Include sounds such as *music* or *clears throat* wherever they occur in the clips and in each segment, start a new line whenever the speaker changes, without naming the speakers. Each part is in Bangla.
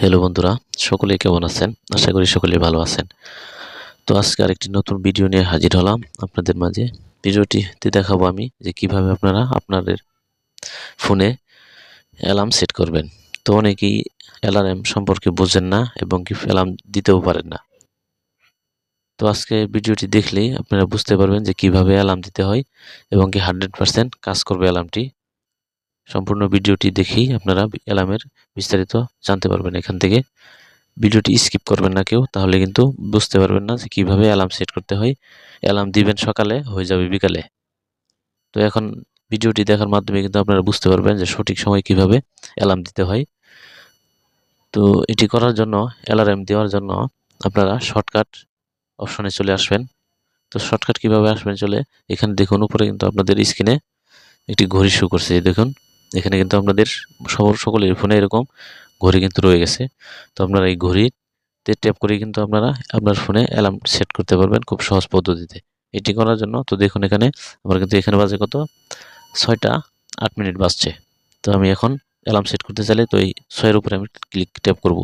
হ্যালো বন্ধুরা সকলে কেমন আছেন? আশা করি সকলে ভালো আছেন। তো আজকে আরেকটি নতুন ভিডিও নিয়ে হাজির হলাম আপনাদের মাঝে। ভিডিওটিতে দেখাবো আমি যে কীভাবে আপনারা আপনাদের ফোনে অ্যালার্ম সেট করবেন। তো অনেকেই অ্যালার্ম সম্পর্কে বোঝেন না এবং কি অ্যালার্ম দিতেও পারেন না। তো আজকে ভিডিওটি দেখলেই আপনারা বুঝতে পারবেন যে কীভাবে অ্যালার্ম দিতে হয় এবং কি হান্ড্রেড পারসেন্ট কাজ করবে অ্যালার্মটি। সম্পূর্ণ ভিডিওটি দেখেই আপনারা অ্যালার্মের বিস্তারিত জানতে পারবেন এখান থেকে। ভিডিওটি স্কিপ করবেন না কেউ, তাহলে কিন্তু বুঝতে পারবেন না যে কীভাবে অ্যালার্ম সেট করতে হয়। অ্যালার্ম দিবেন সকালে, হয়ে যাবে বিকালে। তো এখন ভিডিওটি দেখার মাধ্যমে কিন্তু আপনারা বুঝতে পারবেন যে সঠিক সময় কীভাবে অ্যালার্ম দিতে হয়। তো এটি করার জন্য, অ্যালার্ম দেওয়ার জন্য আপনারা শর্টকাট অপশনে চলে আসবেন। তো শর্টকাট কীভাবে আসবেন চলে, এখানে দেখুন, উপরে কিন্তু আপনাদের স্ক্রিনে একটি ঘড়ি শো করছে দেখুন। এখানে কিন্তু আপনাদের সব, সকলের ফোনে এরকম ঘড়ি কিন্তু রয়ে গেছে। তো আপনারা এই ঘড়িতে ট্যাপ করে কিন্তু আপনারা আপনার ফোনে অ্যালার্ম সেট করতে পারবেন খুব সহজ পদ্ধতিতে। এটি করার জন্য তো দেখুন এখানে আমার কিন্তু এখানে বাজে কত? ছয়টা আট মিনিট বাজছে। তো আমি এখন অ্যালার্ম সেট করতে চাইলে তো এই ছয়ের উপরে আমি ক্লিক ট্যাপ করব।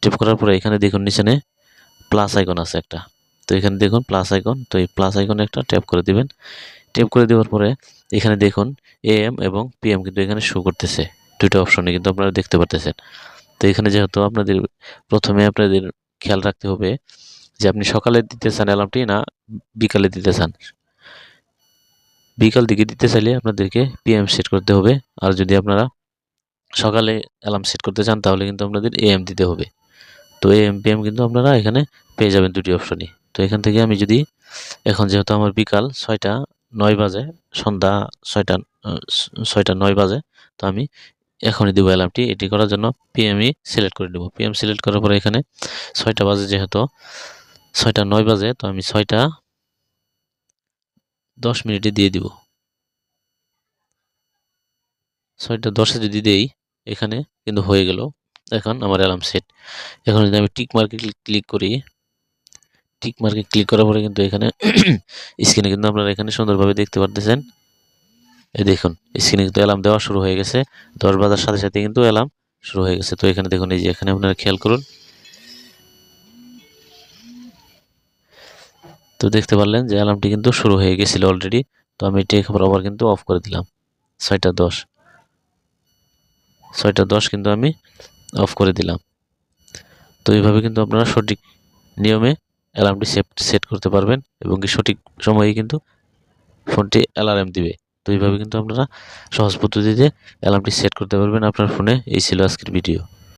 ট্যাপ করার পরে এখানে দেখুন নিচেনে প্লাস আইকন আছে একটা। তো এখানে দেখুন প্লাস আইকন তো এই প্লাস আইকনে একটা ট্যাপ করে দিবেন। ট্যাপ করে দেওয়ার পরে এখানে দেখুন এএম এবং পিএম কিন্তু এখানে শো করতেছে। দুটো অপশনে কিন্তু আপনারা দেখতে পারতেছেন। তো এখানে যেহেতু আপনাদের, প্রথমে আপনাদের খেয়াল রাখতে হবে যে আপনি সকালে দিতে চান অ্যালার্মটি না বিকালে দিতে চান বিকাল দিকে দিতে চাইলে আপনাদেরকে পিএম সেট করতে হবে। আর যদি আপনারা সকালে অ্যালার্ম সেট করতে চান, তাহলে কিন্তু আপনাদের এএম দিতে হবে। তো এএম পিএম কিন্তু আপনারা এখানে পেয়ে যাবেন দুটি অপশনই তো এখান থেকে আমি যদি, এখন যেহেতু আমার বিকাল ছয়টা নয় বাজে, সন্ধ্যা ছয়টা ছয়টা নয় বাজে, তো আমি এখনই দেবো অ্যালার্মটি এটি করার জন্য পিএমই সিলেক্ট করে দেবো পিএম সিলেক্ট করার পরে এখানে ছয়টা বাজে যেহেতু, ছয়টা নয় বাজে, তো আমি ছয়টা দশ মিনিটে দিয়ে দিব। ছয়টা দশে যদি দেই, এখানে কিন্তু হয়ে গেল। এখন আমার অ্যালার্ম সেট এখন যদি আমি টিক মার্কে ক্লিক করি টিক মার্কে ক্লিক করার পরে কিন্তু এখানে *clears throat* স্ক্রিনে কিন্তু আপনারা এখানে সুন্দরভাবে দেখতে পারতেছেন। এই দেখুন স্ক্রিনে কিন্তু অ্যালার্ম দেওয়া শুরু হয়ে গেছে। দশ বাজার সাথে সাথে কিন্তু অ্যালার্ম শুরু হয়ে গেছে। তো এখানে দেখুন, এই যে এখানে আপনারা খেয়াল করুন। তো দেখতে পারলেন যে অ্যালার্মটি কিন্তু শুরু হয়ে গেছিল অলরেডি তো আমি এটি আবার কিন্তু অফ করে দিলাম। ছয়টা দশ। ছয়টা দশ কিন্তু আমি অফ করে দিলাম। তো এইভাবে কিন্তু আপনারা সঠিক নিয়মে অ্যালার্মটি সেট সেট করতে পারবেন এবং কি সঠিক সময়ে কিন্তু ফোনটি অ্যালার্ম দিবে। তো এইভাবে কিন্তু আপনারা সহজ পদ্ধতিতে অ্যালার্মটি সেট করতে পারবেন আপনার ফোনে এই ছিল আজকের ভিডিও